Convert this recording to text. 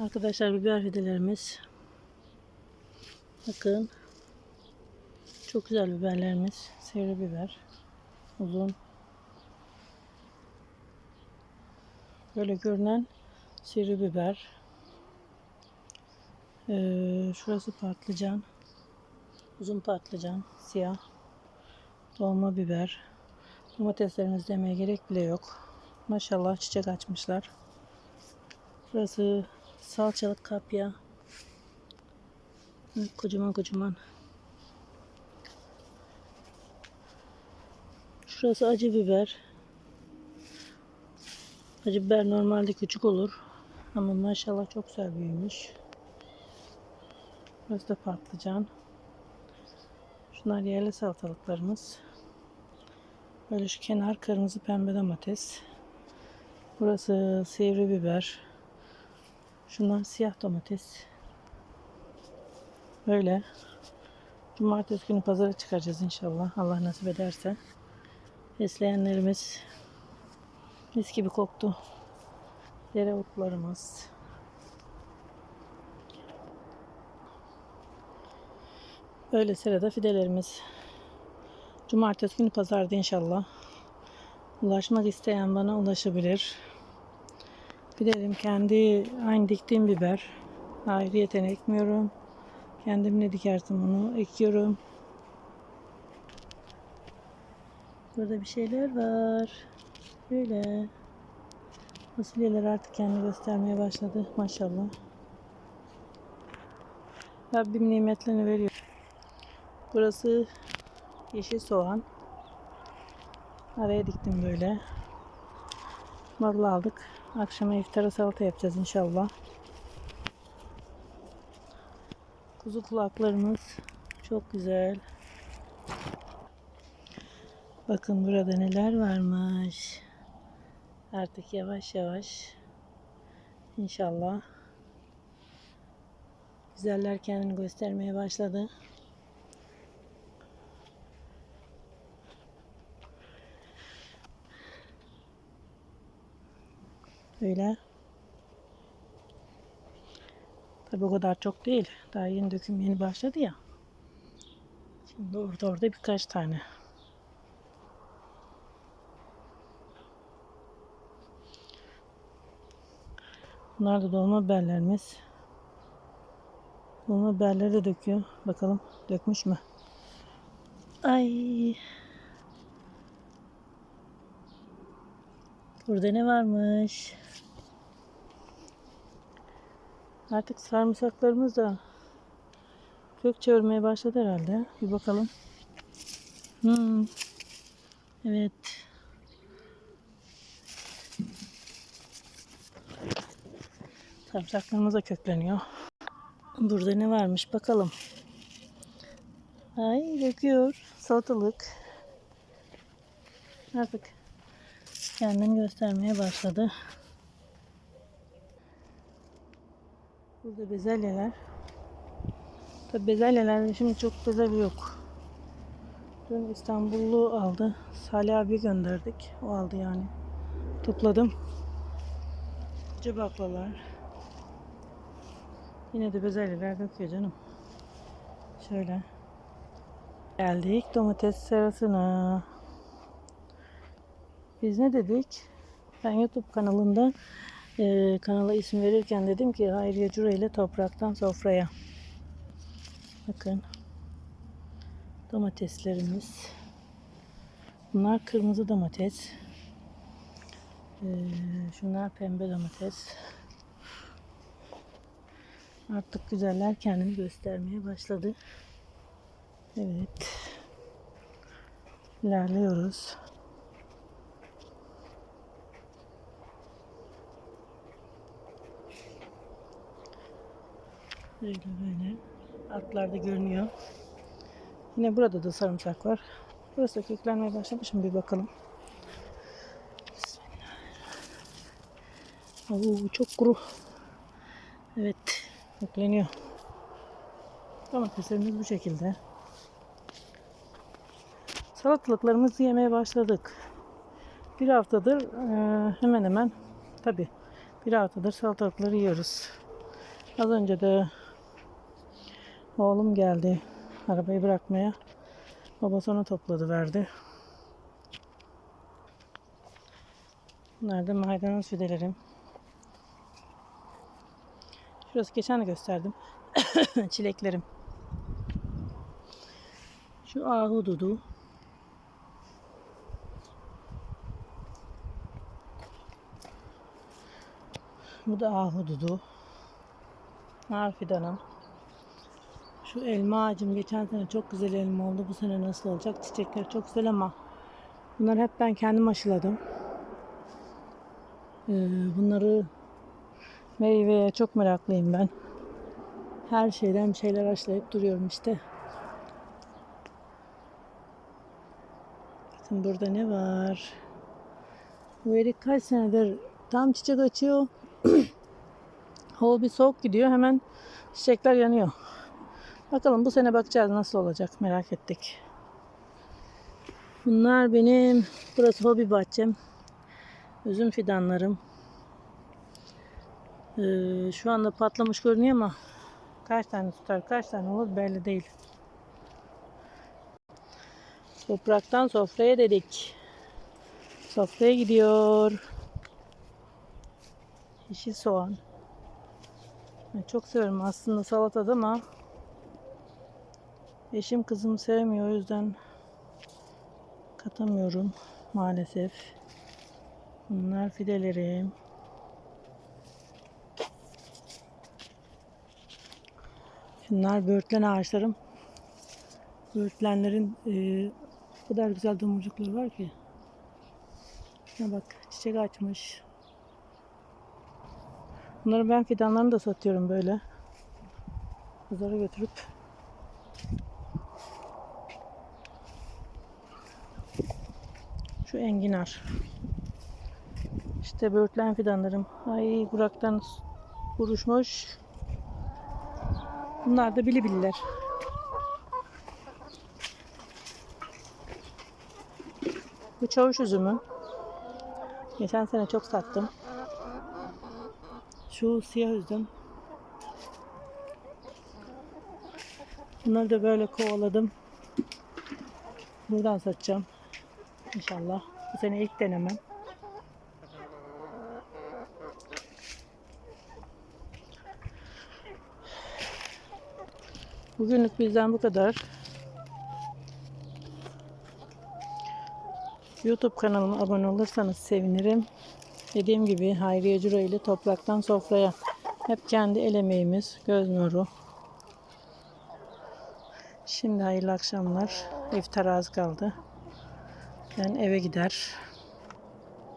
Arkadaşlar biber fidelerimiz. Bakın. Çok güzel biberlerimiz. Sivri biber. Uzun. Böyle görünen sivri biber. Ee, şurası patlıcan. Uzun patlıcan. Siyah. Dolma biber. Domateslerimiz demeye gerek bile yok. Maşallah çiçek açmışlar. Burası salçalık kapya. Kocaman kocaman. Şurası acı biber. Acı biber normalde küçük olur. Ama maşallah çok güzel büyümüş. Burası da patlıcan. Şunlar yerli salatalıklarımız. Böyle şu kenar kırmızı pembe domates. Burası sivri biber. Şunlar siyah domates. Böyle. Cumartesi günü pazara çıkaracağız inşallah. Allah nasip ederse. Besleyenlerimiz mis gibi koktu. Dereotlarımız. Böyle sırada fidelerimiz. Cumartesi günü pazarda inşallah. Ulaşmak isteyen bana ulaşabilir. Bilelim kendi aynı diktiğim biber. Ayrıyeten ekmiyorum. Kendim ne dikersem onu ekiyorum. Burada bir şeyler var. Böyle. Fasulyeler artık kendini göstermeye başladı. Maşallah. Rabbim nimetlerini veriyor. Burası yeşil soğan. Araya diktim böyle. Marul aldık. Akşama iftara salata yapacağız inşallah. Kuzu kulaklarımız çok güzel. Bakın burada neler varmış. Artık yavaş yavaş inşallah güzeller kendini göstermeye başladı. Öyle. Tabi o kadar çok değil. Daha yeni döküm yeni başladı ya. Şimdi orada orada birkaç tane. Bunlar da dolma biberlerimiz. Dolma biberleri de döküyor. Bakalım dökmüş mü? Ay. Burada ne varmış? Artık sarımsaklarımız da kök çevirmeye başladı herhalde. Bir bakalım. Hmm. Evet. Sarımsaklarımız da kökleniyor. Burada ne varmış bakalım. Ay döküyor. Salatalık. Artık kendini göstermeye başladı. Burada bezelyeler. Tabi bezelyelerde şimdi çok bezelye yok. Dün İstanbullu aldı. Salih abi gönderdik. O aldı yani. Topladım. Cı baklalar. Yine de bezelyeler döküyor canım. Şöyle. Geldik domates serasına. Biz ne dedik? Ben YouTube kanalında e, kanala isim verirken dedim ki Hayriye Cura ile topraktan sofraya. Bakın. Domateslerimiz. Bunlar kırmızı domates. E, şunlar pembe domates. Artık güzeller kendini göstermeye başladı. Evet. İlerliyoruz. Böyle böyle. Atlarda görünüyor. Yine burada da sarımsak var. Burası da köklenmeye başlamış mı bir bakalım. Oo, çok kuru. Evet. Kökleniyor. Domateslerimiz bu şekilde. Salatalıklarımızı yemeye başladık. Bir haftadır eee, hemen hemen tabi bir haftadır salatalıkları yiyoruz. Az önce de oğlum geldi arabayı bırakmaya. Babası onu topladı verdi. Bunlar da maydanoz fidelerim. Şurası geçen de gösterdim. Çileklerim. Şu ahududu. Bu da ahududu. Nar fidanım. Şu elma ağacım geçen sene çok güzel elma oldu. Bu sene nasıl olacak? Çiçekler çok güzel ama bunları hep ben kendim aşıladım. Ee, bunları meyveye çok meraklıyım ben. Her şeyden bir şeyler aşılayıp duruyorum işte. Bakın burada ne var? Bu erik kaç senedir tam çiçek açıyor. Hava bir soğuk gidiyor. Hemen çiçekler yanıyor. Bakalım bu sene bakacağız nasıl olacak merak ettik. Bunlar benim burası hobi bahçem. Üzüm fidanlarım. Ee, şu anda patlamış görünüyor ama kaç tane tutar kaç tane olur belli değil. Topraktan sofraya dedik. Sofraya gidiyor. Yeşil soğan. Çok severim aslında salatada ama eşim kızım sevmiyor o yüzden katamıyorum maalesef. Bunlar fidelerim. Şunlar böğürtlen ağaçlarım. Böğürtlenlerin e, o kadar güzel domurcukları var ki. Şuna bak çiçek açmış. Bunları ben fidanlarını da satıyorum böyle. Pazara götürüp Şu enginar. İşte böğürtlen fidanlarım. Ay kuraktan kuruşmuş. Bunlar da bilibililer. Bu çavuş üzümü. Geçen sene çok sattım. Şu siyah üzüm. Bunları da böyle kovaladım. Buradan satacağım. İnşallah. Bu sene ilk denemem. Bugünlük bizden bu kadar. YouTube kanalıma abone olursanız sevinirim. Dediğim gibi Hayriye Curo ile topraktan sofraya. Hep kendi el emeğimiz, göz nuru. Şimdi hayırlı akşamlar. İftar az kaldı. Ben eve gider.